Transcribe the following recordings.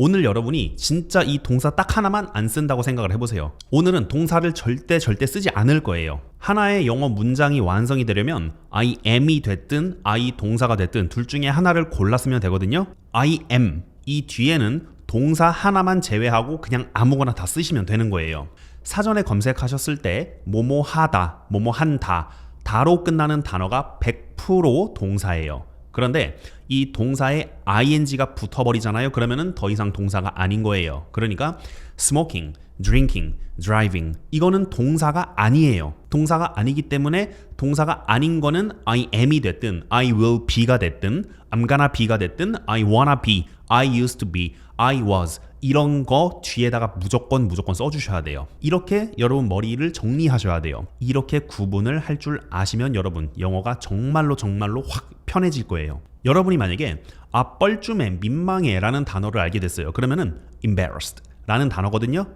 오늘 여러분이 진짜 이 동사 딱 하나만 안 쓴다고 생각을 해보세요. 오늘은 동사를 절대 절대 쓰지 않을 거예요. 하나의 영어 문장이 완성이 되려면 I am이 됐든 I 동사가 됐든 둘 중에 하나를 골랐으면 되거든요. I am 이 뒤에는 동사 하나만 제외하고 그냥 아무거나 다 쓰시면 되는 거예요. 사전에 검색하셨을 때 뭐뭐 하다, 뭐뭐 한다, 다로 끝나는 단어가 100% 동사예요. 그런데 이 동사에 ing가 붙어버리잖아요. 그러면은 더 이상 동사가 아닌 거예요. 그러니까 smoking, drinking, driving 이거는 동사가 아니에요. 동사가 아니기 때문에 동사가 아닌 거는 I am이 됐든 I will be가 됐든 I'm gonna be가 됐든 I wanna be, I used to be, I was 이런 거 뒤에다가 무조건 무조건 써주셔야 돼요. 이렇게 여러분 머리를 정리하셔야 돼요. 이렇게 구분을 할 줄 아시면 여러분 영어가 정말로 정말로 확 편해질 거예요. 여러분이 만약에 아 뻘쭘해 민망해라는 단어를 알게 됐어요. 그러면은 embarrassed라는 단어거든요.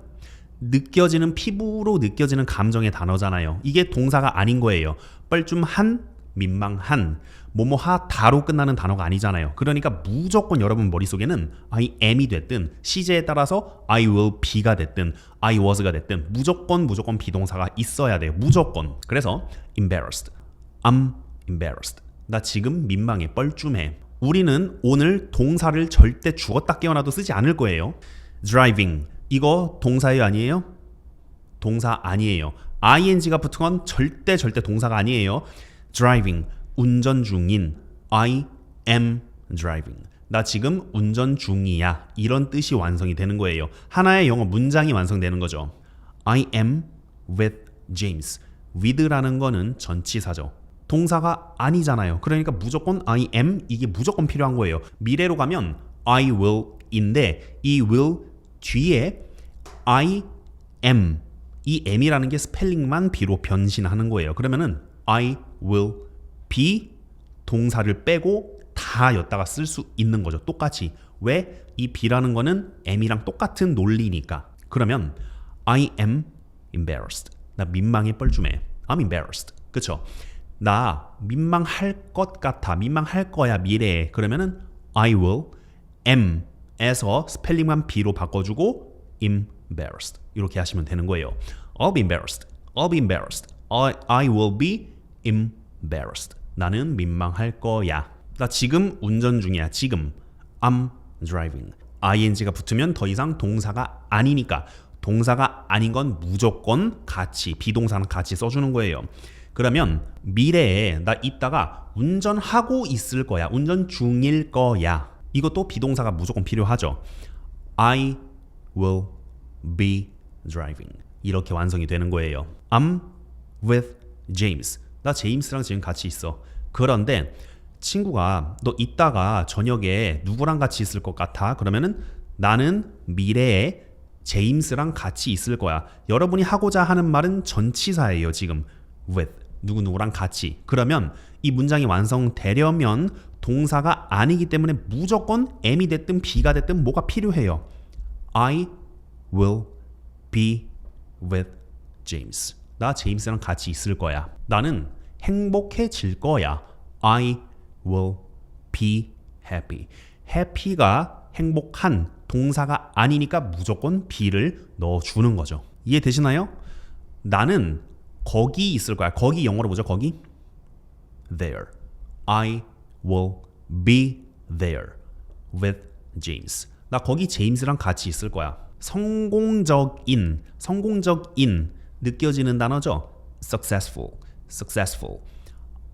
느껴지는 피부로 느껴지는 감정의 단어잖아요. 이게 동사가 아닌 거예요. 뻘쭘한, 민망한, 뭐뭐하 다로 끝나는 단어가 아니잖아요. 그러니까 무조건 여러분 머릿속에는 I am이 됐든 시제에 따라서 I will be가 됐든 I was가 됐든 무조건 무조건 비동사가 있어야 돼요. 무조건. 그래서 embarrassed. I'm embarrassed. 나 지금 민망해, 뻘쭘해. 우리는 오늘 동사를 절대 죽었다 깨어나도 쓰지 않을 거예요. driving. 이거 동사예요, 아니에요? 동사 아니에요. ing가 붙은 건 절대 절대 동사가 아니에요. driving. 운전 중인 I am driving. 나 지금 운전 중이야. 이런 뜻이 완성이 되는 거예요. 하나의 영어 문장이 완성되는 거죠. I am with James. with라는 거는 전치사죠. 동사가 아니잖아요. 그러니까 무조건 I am 이게 무조건 필요한 거예요. 미래로 가면 I will인데 이 will 뒤에 I am 이 am이라는 게 스펠링만 B로 변신하는 거예요. 그러면은 I will be 동사를 빼고 다 였다가 쓸 수 있는 거죠. 똑같이. 왜? 이 be라는 거는 am이랑 똑같은 논리니까. 그러면 I am embarrassed. 나 민망해 뻘쭘해. I'm embarrassed. 그쵸? 나 민망할 것 같아. 민망할 거야 미래에. 그러면은 I will am에서 스펠링만 b로 바꿔주고 embarrassed 이렇게 하시면 되는 거예요. I'll be embarrassed. I'll be embarrassed. I, I will be embarrassed. 나는 민망할 거야. 나 지금 운전 중이야. 지금 I'm driving. ing가 붙으면 더 이상 동사가 아니니까 동사가 아닌 건 무조건 같이 비동사는 같이 써주는 거예요. 그러면 미래에 나 이따가 운전하고 있을 거야. 운전 중일 거야. 이것도 비동사가 무조건 필요하죠. I will be driving. 이렇게 완성이 되는 거예요. I'm with James. 나 제임스랑 지금 같이 있어. 그런데 친구가 너 이따가 저녁에 누구랑 같이 있을 것 같아? 그러면은 나는 미래에 제임스랑 같이 있을 거야. 여러분이 하고자 하는 말은 전치사예요, 지금. with 누구누구랑 같이. 그러면 이 문장이 완성되려면 동사가 아니기 때문에 무조건 am이 됐든 be가 됐든 뭐가 필요해요. I will be with James. 나 제임스랑 같이 있을 거야. 나는 행복해질 거야. I will be happy. happy가 행복한 동사가 아니니까 무조건 be를 넣어주는 거죠. 이해되시나요? 나는 거기 있을 거야. 거기 영어로 뭐죠? 거기? There. I will be there with James. 나 거기 제임스랑 같이 있을 거야. 성공적인, 성공적인 느껴지는 단어죠. successful, successful.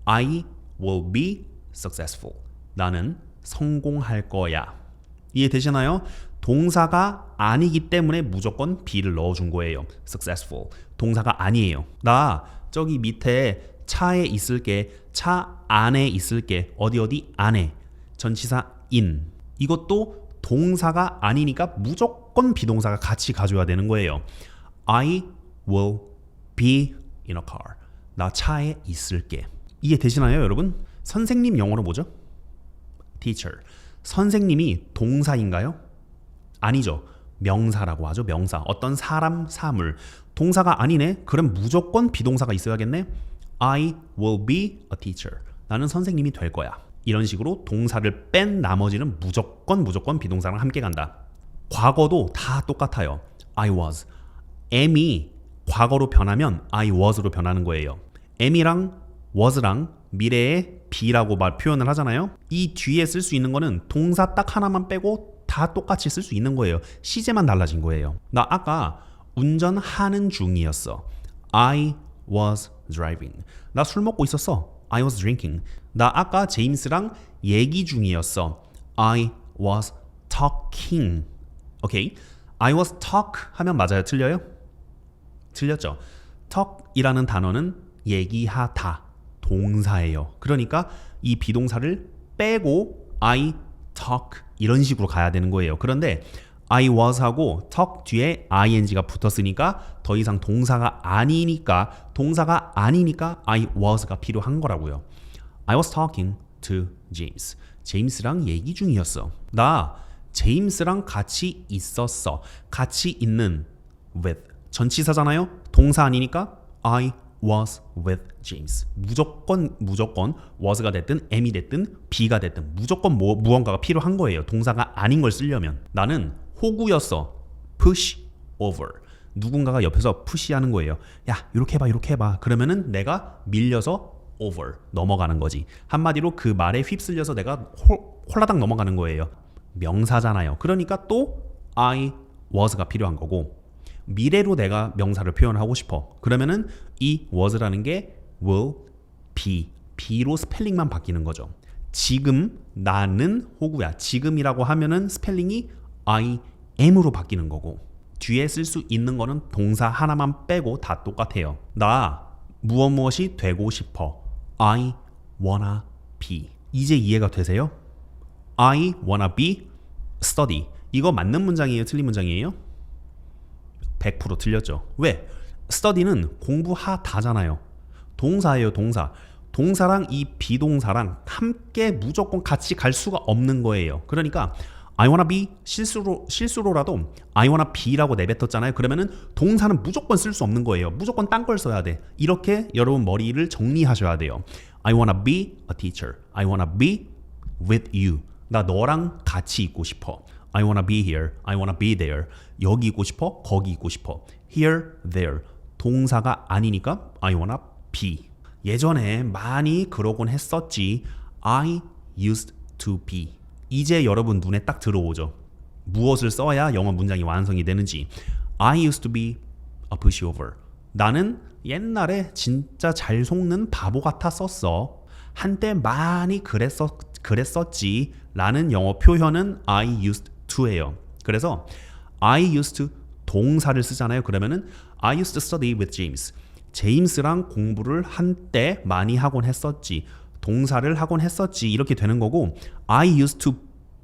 I will be successful. 나는 성공할 거야. 이해되시나요? 동사가 아니기 때문에 무조건 be를 넣어준 거예요. successful. 동사가 아니에요. 나 저기 밑에 차에 있을게. 차 안에 있을게. 어디 어디 안에. 전치사 in. 이것도 동사가 아니니까 무조건 비동사가 같이 가져야 되는 거예요. I will be in a car. 나 차에 있을게. 이해 되시나요, 여러분? 선생님 영어로 뭐죠? teacher. 선생님이 동사인가요? 아니죠. 명사라고 하죠. 명사. 어떤 사람, 사물. 동사가 아니네. 그럼 무조건 비동사가 있어야겠네. I will be a teacher. 나는 선생님이 될 거야. 이런 식으로 동사를 뺀 나머지는 무조건 무조건 비동사랑 함께 간다. 과거도 다 똑같아요. I was. am이 과거로 변하면 I was로 변하는 거예요. am이랑 was랑 미래의 be라고 말 표현을 하잖아요. 이 뒤에 쓸 수 있는 거는 동사 딱 하나만 빼고 다 똑같이 쓸 수 있는 거예요. 시제만 달라진 거예요. 나 아까 운전하는 중이었어. I was driving. 나 술 먹고 있었어. I was drinking. 나 아까 제임스랑 얘기 중이었어. I was talking. 오케이. I was talk 하면 맞아요. 틀려요? 틀렸죠. talk이라는 단어는 얘기하다 동사예요. 그러니까 이 비동사를 빼고 I talk 이런 식으로 가야 되는 거예요. 그런데 I was 하고 talk 뒤에 ing가 붙었으니까 더 이상 동사가 아니니까 동사가 아니니까 I was가 필요한 거라고요. I was talking to James. 제임스랑 얘기 중이었어. 나 제임스랑 같이 있었어. 같이 있는 with 전치사잖아요. 동사 아니니까 I was with James. 무조건 무조건 was가 됐든 am이 됐든 be가 됐든 무조건 뭐, 무언가가 필요한 거예요. 동사가 아닌 걸 쓰려면 나는 호구였어. push over. 누군가가 옆에서 푸시하는 거예요. 야, 이렇게 해봐, 이렇게 해봐. 그러면은 내가 밀려서 over 넘어가는 거지. 한마디로 그 말에 휩쓸려서 내가 홀, 홀라당 넘어가는 거예요. 명사잖아요. 그러니까 또 I was가 필요한 거고 미래로 내가 명사를 표현하고 싶어. 그러면은 이 was라는 게 will be be로 스펠링만 바뀌는 거죠. 지금 나는 호구야. 지금이라고 하면은 스펠링이 I am으로 바뀌는 거고 뒤에 쓸 수 있는 거는 동사 하나만 빼고 다 똑같아요. 나 무엇 무엇이 되고 싶어. I wanna be. 이제 이해가 되세요? I wanna be study. 이거 맞는 문장이에요? 틀린 문장이에요? 100% 틀렸죠. 왜? study는 공부하다잖아요. 동사예요, 동사. 동사랑 이 비동사랑 함께 무조건 같이 갈 수가 없는 거예요. 그러니까 I wanna be 실수로 실수로라도 I wanna be라고 내뱉었잖아요. 그러면은 동사는 무조건 쓸 수 없는 거예요. 무조건 딴 걸 써야 돼. 이렇게 여러분 머리를 정리하셔야 돼요. I wanna be a teacher. I wanna be with you. 나 너랑 같이 있고 싶어. I wanna be here. I wanna be there. 여기 있고 싶어. 거기 있고 싶어. Here, there. 동사가 아니니까 I wanna be. 예전에 많이 그러곤 했었지. I used to be. 이제 여러분 눈에 딱 들어오죠. 무엇을 써야 영어 문장이 완성이 되는지. I used to be a pushover. 나는 옛날에 진짜 잘 속는 바보 같았었어. 한때 많이 그랬었, 그랬었지. 라는 영어 표현은 I used to예요. 그래서 I used to 동사를 쓰잖아요. 그러면은 I used to study with James. 제임스랑 공부를 한때 많이 하곤 했었지. 동사를 하곤 했었지. 이렇게 되는 거고 I used to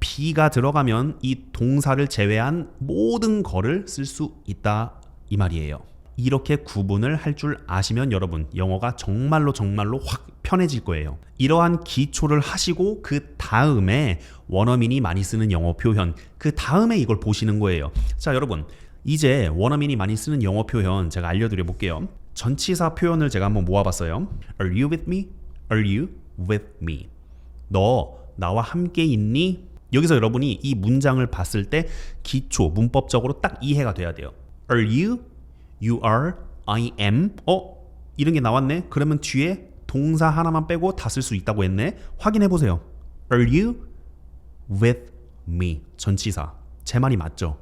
be가 들어가면 이 동사를 제외한 모든 거를 쓸 수 있다 이 말이에요. 이렇게 구분을 할 줄 아시면 여러분 영어가 정말로 정말로 확 편해질 거예요. 이러한 기초를 하시고 그 다음에 원어민이 많이 쓰는 영어 표현 그 다음에 이걸 보시는 거예요. 자 여러분 이제 원어민이 많이 쓰는 영어 표현 제가 알려드려 볼게요. 전치사 표현을 제가 한번 모아봤어요. Are you with me? Are you with me? 너 나와 함께 있니? 여기서 여러분이 이 문장을 봤을 때 기초 문법적으로 딱 이해가 돼야 돼요. Are you? You are? I am? 어? 이런 게 나왔네. 그러면 뒤에 동사 하나만 빼고 다 쓸 수 있다고 했네. 확인해 보세요. Are you with me? 전치사. 제 말이 맞죠?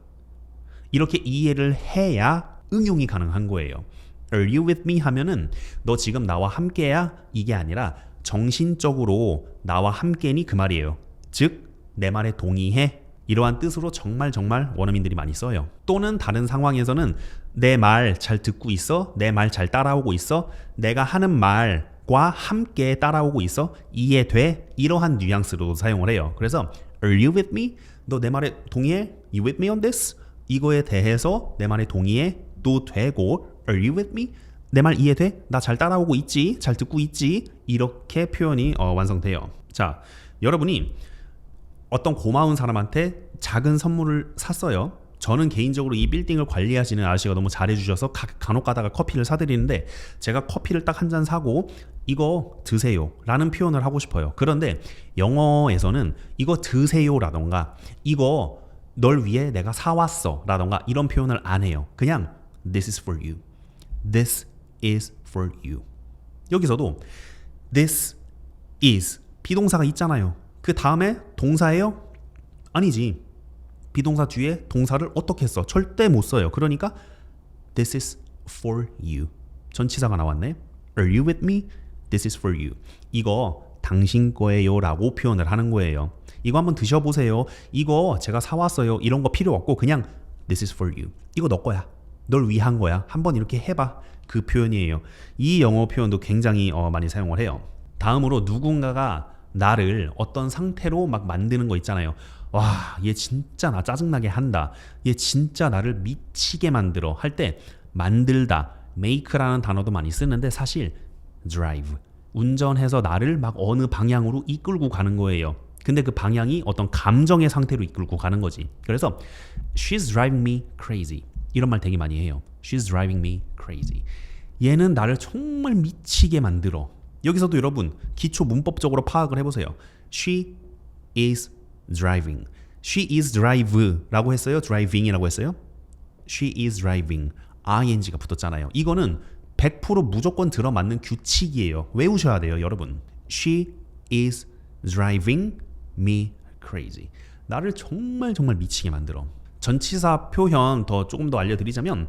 이렇게 이해를 해야 응용이 가능한 거예요. Are you with me 하면은 너 지금 나와 함께야 이게 아니라 정신적으로 나와 함께니 그 말이에요. 즉 내 말에 동의해 이러한 뜻으로 정말 정말 원어민들이 많이 써요. 또는 다른 상황에서는 내 말 잘 듣고 있어, 내 말 잘 따라오고 있어, 내가 하는 말과 함께 따라오고 있어, 이해돼 이러한 뉘앙스로 사용을 해요. 그래서 Are you with me? 너 내 말에 동의해? You with me on this? 이거에 대해서 내 말에 동의해? 도 되고 Are you with me? 내 말 이해돼? 나 잘 따라오고 있지? 잘 듣고 있지? 이렇게 표현이 어, 완성돼요. 자, 여러분이 어떤 고마운 사람한테 작은 선물을 샀어요. 저는 개인적으로 이 빌딩을 관리하시는 아저씨가 너무 잘해주셔서 가, 간혹 가다가 커피를 사드리는데 제가 커피를 딱 한 잔 사고 이거 드세요 라는 표현을 하고 싶어요. 그런데 영어에서는 이거 드세요 라던가 이거 널 위해 내가 사왔어 라던가 이런 표현을 안 해요. 그냥 this is for you. this is for you. 여기서도 this is 비동사가 있잖아요. 그 다음에 동사예요? 아니지. 비동사 뒤에 동사를 어떻게 써? 절대 못 써요. 그러니까 this is for you. 전치사가 나왔네. Are you with me? This is for you. 이거 당신 거예요 라고 표현을 하는 거예요. 이거 한번 드셔보세요. 이거 제가 사왔어요. 이런 거 필요 없고 그냥 this is for you. 이거 너 거야. 널 위한 거야. 한번 이렇게 해봐. 그 표현이에요. 이 영어 표현도 굉장히 어, 많이 사용을 해요. 다음으로 누군가가 나를 어떤 상태로 막 만드는 거 있잖아요. 와, 얘 진짜 나 짜증나게 한다. 얘 진짜 나를 미치게 만들어. 할 때 만들다, make라는 단어도 많이 쓰는데 사실 drive. 운전해서 나를 막 어느 방향으로 이끌고 가는 거예요. 근데 그 방향이 어떤 감정의 상태로 이끌고 가는 거지. 그래서 she's driving me crazy. 이런 말 되게 많이 해요. She's driving me crazy. 얘는 나를 정말 미치게 만들어. 여기서도 여러분 기초 문법적으로 파악을 해보세요. She is driving. She is drive라고 했어요. driving이라고 했어요. She is driving. ing가 붙었잖아요. 이거는 100% 무조건 들어맞는 규칙이에요. 외우셔야 돼요, 여러분. She is driving me crazy. 나를 정말 정말 미치게 만들어. 전치사 표현 더 조금 더 알려드리자면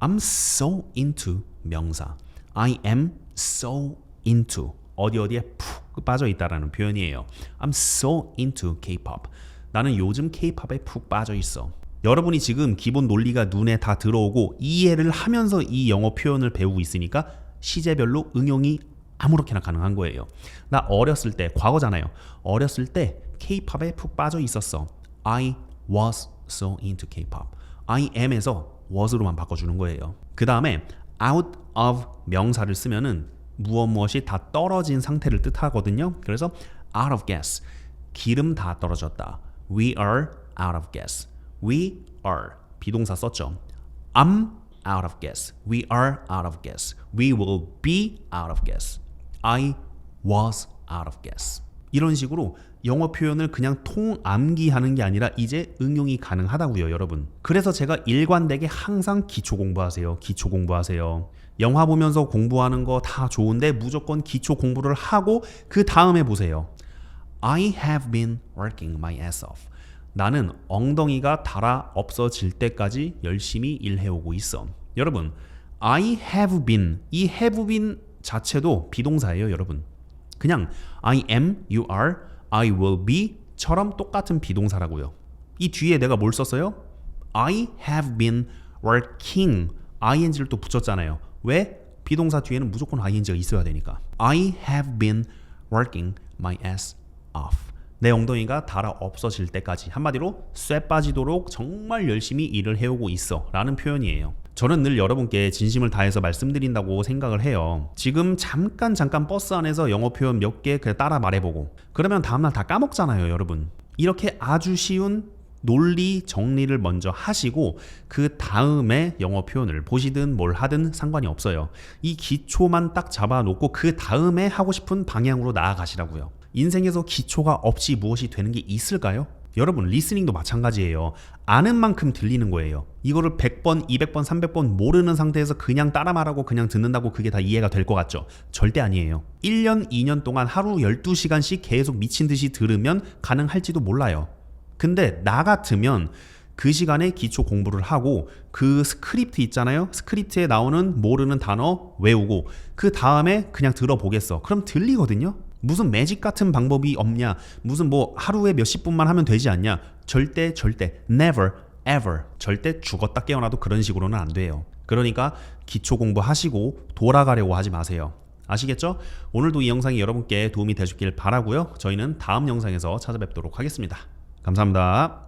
I'm so into 명사. I am so into 어디 어디에 푹 빠져 있다라는 표현이에요. I'm so into K-pop. 나는 요즘 K-팝에 푹 빠져 있어. 여러분이 지금 기본 논리가 눈에 다 들어오고 이해를 하면서 이 영어 표현을 배우고 있으니까 시제별로 응용이 아무렇게나 가능한 거예요. 나 어렸을 때 과거잖아요. 어렸을 때 K-팝에 푹 빠져 있었어. I was so into K-pop. I am에서 was로만 바꿔주는 거예요. 그 다음에 out of 명사를 쓰면은 무엇 무엇이 다 떨어진 상태를 뜻하거든요. 그래서 out of gas 기름 다 떨어졌다. We are out of gas. We are 비동사 썼죠. I'm out of gas. We are out of gas. We will be out of gas. I was out of gas. 이런 식으로 영어 표현을 그냥 통암기하는 게 아니라 이제 응용이 가능하다고요, 여러분. 그래서 제가 일관되게 항상 기초 공부하세요. 기초 공부하세요. 영화 보면서 공부하는 거 다 좋은데 무조건 기초 공부를 하고 그 다음에 보세요. I have been working my ass off. 나는 엉덩이가 달아 없어질 때까지 열심히 일해오고 있어. 여러분, I have been 이 have been 자체도 비동사예요, 여러분. 그냥 I am, you are, I will be처럼 똑같은 비동사라고요. 이 뒤에 내가 뭘 썼어요? I have been working ing를 또 붙였잖아요. 왜? 비동사 뒤에는 무조건 ing가 있어야 되니까. I have been working my ass off. 내 엉덩이가 달아 없어질 때까지 한마디로 쇠 빠지도록 정말 열심히 일을 해오고 있어 라는 표현이에요. 저는 늘 여러분께 진심을 다해서 말씀드린다고 생각을 해요. 지금 잠깐 잠깐 버스 안에서 영어 표현 몇 개 따라 말해보고 그러면 다음날 다 까먹잖아요, 여러분. 이렇게 아주 쉬운 논리 정리를 먼저 하시고 그 다음에 영어 표현을 보시든 뭘 하든 상관이 없어요. 이 기초만 딱 잡아놓고 그 다음에 하고 싶은 방향으로 나아가시라고요. 인생에서 기초가 없이 무엇이 되는 게 있을까요? 여러분 리스닝도 마찬가지예요. 아는 만큼 들리는 거예요. 이거를 100번, 200번, 300번 모르는 상태에서 그냥 따라 말하고 그냥 듣는다고 그게 다 이해가 될 것 같죠? 절대 아니에요. 1년, 2년 동안 하루 12시간씩 계속 미친 듯이 들으면 가능할지도 몰라요. 근데 나 같으면 그 시간에 기초 공부를 하고 그 스크립트 있잖아요. 스크립트에 나오는 모르는 단어 외우고 그 다음에 그냥 들어보겠어. 그럼 들리거든요. 무슨 매직 같은 방법이 없냐? 무슨 뭐 하루에 몇십 분만 하면 되지 않냐? 절대 절대 never ever 절대 죽었다 깨어나도 그런 식으로는 안 돼요. 그러니까 기초 공부하시고 돌아가려고 하지 마세요. 아시겠죠? 오늘도 이 영상이 여러분께 도움이 되셨길 바라고요. 저희는 다음 영상에서 찾아뵙도록 하겠습니다. 감사합니다.